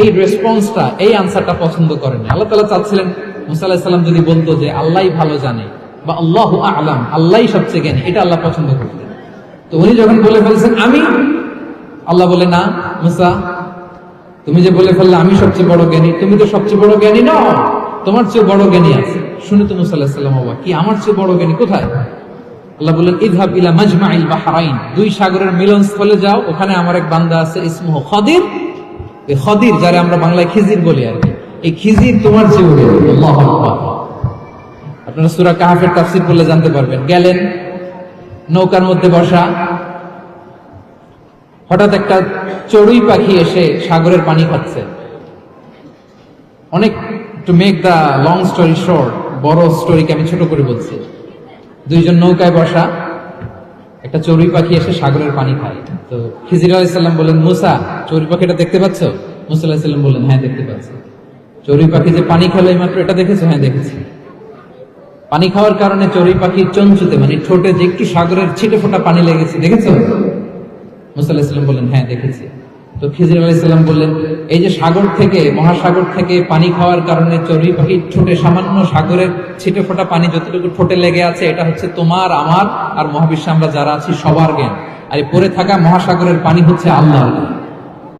এই রেসপন্সটা এই আনসারটা পছন্দ করেন। আল্লাহ তালা চাচ্ছিলেন, মুসা আলাহিসাল্লাম যদি বলতো যে, আল্লাহ ভালো জানে বা আল্লাহ আলাম আল্লাহ সবচেয়ে জ্ঞানী এটা আল্লাহ পছন্দ করতেন। তো উনি যখন বলে ফেলছেন, আমি? আল্লাহ বলে, না, মুসা, তুমি যে বলে ফেললে, আমি সবচেয়ে বড় জ্ঞানী, তুমি তো সবচেয়ে বড় জ্ঞানী নও, তোমার চেয়ে বড় জ্ঞানী আছে। শুনে তো মুসা আলাহিসাল্লাম বাবা কি, আমার চেয়ে বড় জ্ঞানী, কোথায়? আল্লাহ বললেন ইদহাব ইলা মাজমাইল বাহরাইন, দুই সাগরের মিলনস্থলে যাও, ওখানে আমার এক বান্দা আছে, ইসমুহ খদির খদির যারা আমরা বাংলায় খিজির বলি আর কি, এই খিজির তোমার উড়ে আপনারা সূরা কাহাফের তাফসীর পড়লে জানতে পারবেন, গেলেন, নৌকার মধ্যে বসা, হঠাৎ একটা চড়ুই পাখি এসে সাগরের পানি খাচ্ছে। অনেক to make the long story short বড় স্টোরিকে আমি ছোট করে বলছি। দুইজন নৌকায় বসা একটা চড়ুই পাখি এসে সাগরের পানি খায়। তো খিজির আলাইসাল্লাম বললেন, মুসা, চড়ুই পাখিটা দেখতে পাচ্ছ? মুসা বললেন হ্যাঁ দেখতে পাচ্ছি। চড়ুই পাখি যে পানি খেলো মাত্র এটা দেখেছ? হ্যাঁ দেখেছি। পানি খাওয়ার কারণে চড়ুই পাখি চঞ্চুতে মানে ঠোঁটে যে একটু সাগরের ছিটে ফোটা পানি লেগেছে, দেখেছ? মুসা বললেন হ্যাঁ দেখেছি। তো খিজির আলাইসাল্লাম বললেন, এই যে সাগর থেকে, মহাসাগর থেকে পানি খাওয়ার কারণে চর্বি পাখির ঠোঁটে সামান্য সাগরের ছিটে ফোটা পানি যতটুকু ঠোঁটে লেগে আছে, এটা হচ্ছে তোমার, আমার আর মহাবিশ্বে আমরা যারা আছি সবার জ্ঞান আর পরে থাকা মহাসাগরের পানি হচ্ছে আল্লাহ।